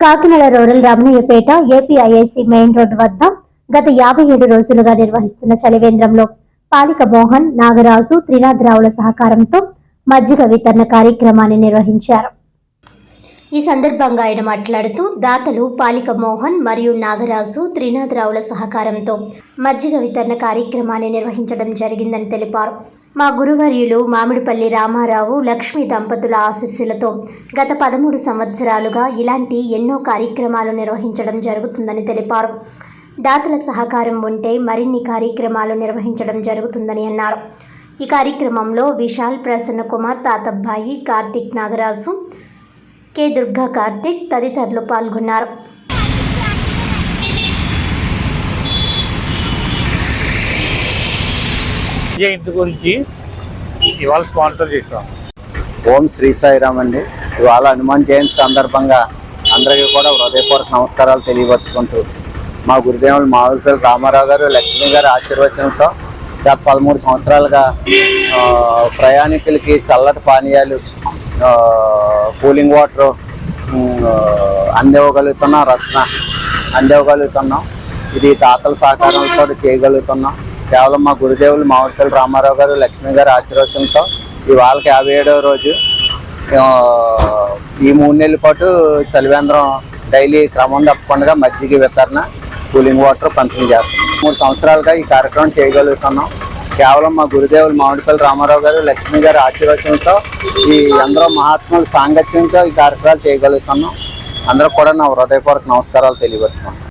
Kakinada rural Ramanayyapeta APIIC main road వద్ద గత యాభై ఏడు రోజులుగా నిర్వహిస్తున్న చలివేంద్రంలో పాలిక మోహన్ నాగరాజు త్రినాథరావుల సహకారంతో మజ్జిగ వితరణ కార్యక్రమాన్ని నిర్వహించారు. ఈ సందర్భంగా ఆయన మాట్లాడుతూ దాతలు పాలిక మోహన్ మరియు నాగరాజు త్రినాథరావుల సహకారంతో మజ్జిగ వితరణ కార్యక్రమాన్ని నిర్వహించడం జరిగిందని తెలిపారు. మా గురువర్యులు మామిడిపల్లి రామారావు లక్ష్మి దంపతుల ఆశీస్సులతో గత పదమూడు సంవత్సరాలుగా ఇలాంటి ఎన్నో కార్యక్రమాలు నిర్వహించడం జరుగుతుందని తెలిపారు. దాతల సహకారం ఉంటే మరిన్ని కార్యక్రమాలు నిర్వహించడం జరుగుతుందని అన్నారు. ఈ కార్యక్రమంలో విశాల్ ప్రసన్న కుమార్ తాతబ్బాయి కార్తిక్ నాగరాజు కె దుర్గా కార్తిక్ తదితరులు పాల్గొన్నారు. జయంతి గురించి ఇవాళ స్పాన్సర్ చేసాం ఓం శ్రీ సాయిరామ్ అండి. ఇవాళ హనుమాన్ జయంతి సందర్భంగా అందరికీ కూడా హృదయపూర్వక నమస్కారాలు తెలియపరుచుకుంటూ మా గురుదేవులు మావులపల్లి రామారావు గారు లక్ష్మి గారు ఆశీర్వచనంతో గత పదమూడు సంవత్సరాలుగా ప్రయాణికులకి చల్లటి పానీయాలు కూలింగ్ వాటర్ అందివ్వగలుగుతున్నాం రసన అందివ్వగలుగుతున్నాం ఇది తాతల సహకారంతో చేయగలుగుతున్నాం. కేవలం మా గురుదేవులు మామిడిపల్లి రామారావు గారు లక్ష్మి గారు ఆశీర్వచనంతో ఇవాళకి యాభై ఏడవ రోజు ఈ మూడు నెలల పాటు చలివేంద్రం డైలీ క్రమం తప్పకుండా మజ్జిగ వితరణ కూలింగ్ వాటర్ పంపిణీ చేస్తాం మూడు సంవత్సరాలుగా ఈ కార్యక్రమం చేయగలుగుతున్నాం. కేవలం మా గురుదేవులు మామిడిపల్లి రామారావు గారు లక్ష్మి గారి ఆశీర్వచనంతో ఈ అందరూ మహాత్ముల సాంగత్యంతో ఈ కార్యక్రమాలు చేయగలుగుతున్నాం. అందరూ కూడా నా హృదయపూర్వక నమస్కారాలు తెలియపరుచుకున్నాం